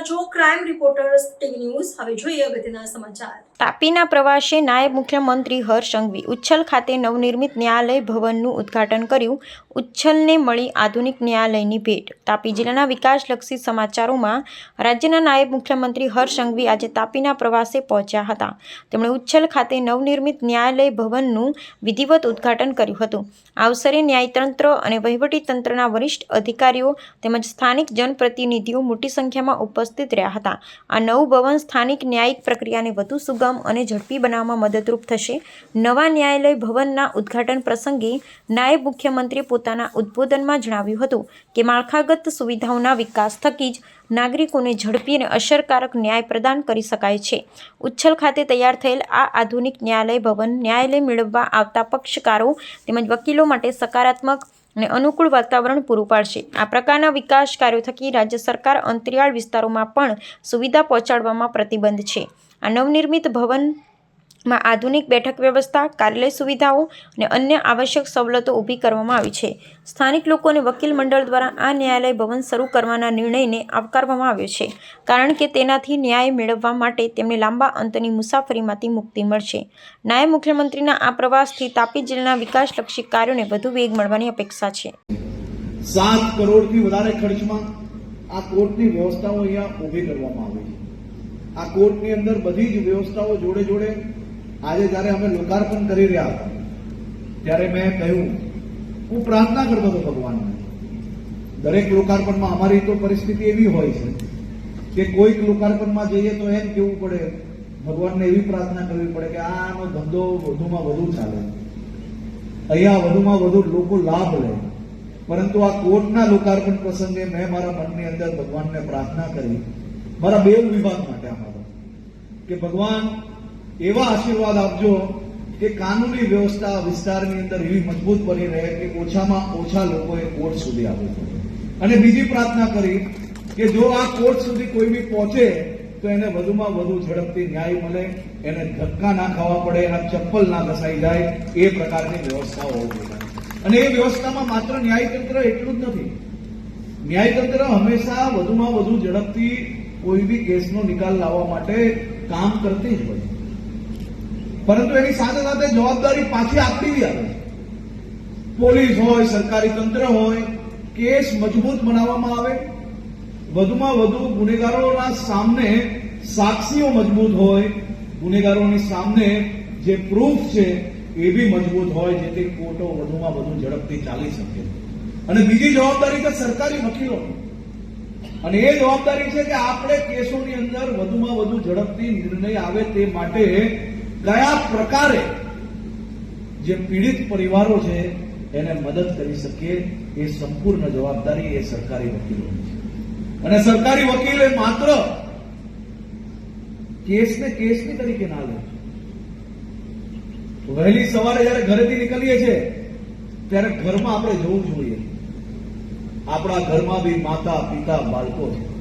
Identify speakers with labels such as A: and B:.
A: છો. Crime reporters TV news હવે જોઈએ અગત્યના સમાચાર.
B: તાપીના પ્રવાસે નાયબ મુખ્યમંત્રી હર્ષ સંઘવી ઉચ્છલ ખાતે નવનિર્મિત ન્યાયાલય ભવનનું ઉદ્ઘાટન કર્યું. ઉચ્છલને મળી આધુનિક ન્યાયાલયની ભેટ. તાપી જિલ્લાના વિકાસલક્ષી સમાચારોમાં રાજ્યના નાયબ મુખ્યમંત્રી હર્ષ સંઘવી આજે તાપીના પ્રવાસે પહોંચ્યા હતા. તેમણે ઉચ્છલ ખાતે નવનિર્મિત ન્યાયાલય ભવનનું વિધિવત ઉદ્ઘાટન કર્યું હતું. આ અવસરે ન્યાયતંત્ર અને વહીવટીતંત્રના વરિષ્ઠ અધિકારીઓ તેમજ સ્થાનિક જનપ્રતિનિધિઓ મોટી સંખ્યામાં ઉપસ્થિત રહ્યા હતા. આ નવું ભવન સ્થાનિક ન્યાયિક પ્રક્રિયાને વધુ સુગમ અને ઝડપી બનાવવામાં મદદરૂપ થશે. નવા ન્યાયાલય ભવનના ઉદ્ઘાટન પ્રસંગે નાયબ મુખ્યમંત્રીએ પોતાના ઉદ્બોધનમાં જણાવ્યું હતું કે માળખાગત સુવિધાઓના વિકાસ થકી જ નાગરિકોને ઝડપી અને અસરકારક ન્યાય પ્રદાન કરી શકાય છે. ઉચ્છલ ખાતે તૈયાર થયેલ આ આધુનિક ન્યાયાલય ભવન ન્યાયાલય મેળવવા આવતા પક્ષકારો તેમજ વકીલો માટે સકારાત્મક અને અનુકૂળ વાતાવરણ પૂરું પાડશે. આ પ્રકારના વિકાસ કાર્યો થકી રાજ્ય સરકાર અંતરિયાળ વિસ્તારોમાં પણ સુવિધા પહોંચાડવામાં પ્રતિબંધ છે. આ નવનિર્મિત ભવનમાં આધુનિક બેઠક વ્યવસ્થા, કાર્યાલય સુવિધાઓ અને અન્ય આવશ્યક સવલતો ઊભી કરવામાં આવી છે. સ્થાનિક લોકો અને વકીલ મંડળ દ્વારા આ ન્યાયાલય ભવન શરૂ કરવાના નિર્ણયને આવકારવામાં આવ્યો છે, કારણ કે તેનાથી ન્યાય મેળવવા માટે તેમને લાંબા અંતની મુસાફરીમાંથી મુક્તિ મળશે. નાયબ મુખ્યમંત્રીના આ પ્રવાસથી તાપી જિલ્લાના વિકાસલક્ષી કાર્યોને વધુ વેગ મળવાની અપેક્ષા છે.
C: સાત કરોડથી વધારે ખર્ચમાં આ કોર્ટની વ્યવસ્થાઓ અહીંયા ઊભી કરવામાં આવી છે. આ કોર્ટની અંદર બધી જ વ્યવસ્થાઓ જોડે જોડે આજે જ્યારે અમે લોકાર્પણ કરી રહ્યા હતા, ત્યારે મેં કહ્યું, હું પ્રાર્થના કરતો હતો ભગવાનને, દરેક લોકાર્પણમાં અમારી તો પરિસ્થિતિ એવી હોય છે કે કોઈક લોકાર્પણમાં જઈએ તો એમ કેવું પડે, ભગવાનને એવી પ્રાર્થના કરવી પડે કે આનો ધંધો વધુમાં વધુ ચાલે. અહીંયા વધુમાં વધુ લોકો લાભ લે. પરંતુ આ કોર્ટના લોકાર્પણ પ્રસંગે મેં મારા મનની અંદર ભગવાનને પ્રાર્થના કરી, મારા બે વિભાગ માટે અમારો કે ભગવાન એવા આશીર્વાદ આપજો કે કાનૂની વ્યવસ્થા વિસ્તારની અંદર એવી મજબૂત બની રહે કે ઓછામાં ઓછા લોકોએ કોર્ટ સુધી આવવું પડે અને બીજી પ્રાર્થના કરી કે જો આ કોર્ટ સુધી કોઈ બી પહોંચે, તો એને વધુમાં વધુ ઝડપથી ન્યાય મળે, એને ધક્કા ના ખાવા પડે, એના ચપ્પલ ના ઘસાઈ જાય, એ પ્રકારની વ્યવસ્થાઓ હોવી જોઈએ. અને એ વ્યવસ્થામાં માત્ર ન્યાયતંત્ર એટલું જ નથી. ન્યાયતંત્ર હંમેશા વધુમાં વધુ ઝડપથી કોઈ બી કેસનો નિકાલ લાવવા માટે કામ કરતી જ હોય પરંતુ એની સાથે સાથે જવાબદારી પાછી આપવી બી આવે. પોલીસ હોય, સરકારી તંત્ર હોય, કેસ મજબૂત બનાવવામાં આવે. વધુમાં વધુ ગુનેગારોના સામને સાક્ષીઓ મજબૂત હોય. ગુનેગારોની સામે જે પ્રૂફ છે એ બી મજબૂત હોય, જેથી કોર્ટો વધુમાં વધુ ઝડપથી ચાલી શકે. અને બીજી જવાબદારી છે સરકારી વકીલો અને એ જવાબદારી છે કે આપણે કેસોની અંદર વધુમાં વધુ ઝડપથી નિર્ણય આવે તે માટે કયા પ્રકારે જે પીડિત પરિવારો છે એને મદદ કરી શકીએ એ સંપૂર્ણ જવાબદારી એ સરકારી વકીલોની છે. અને સરકારી વકીલે માત્ર કેસને કેસની તરીકે ના લે. વહેલી સવારે જયારે ઘરેથી નીકળીએ છીએ, ત્યારે ઘરમાં આપણે જવું જોઈએ. આપણા ઘરમાં બી માતા, પિતા, બાળકો છે.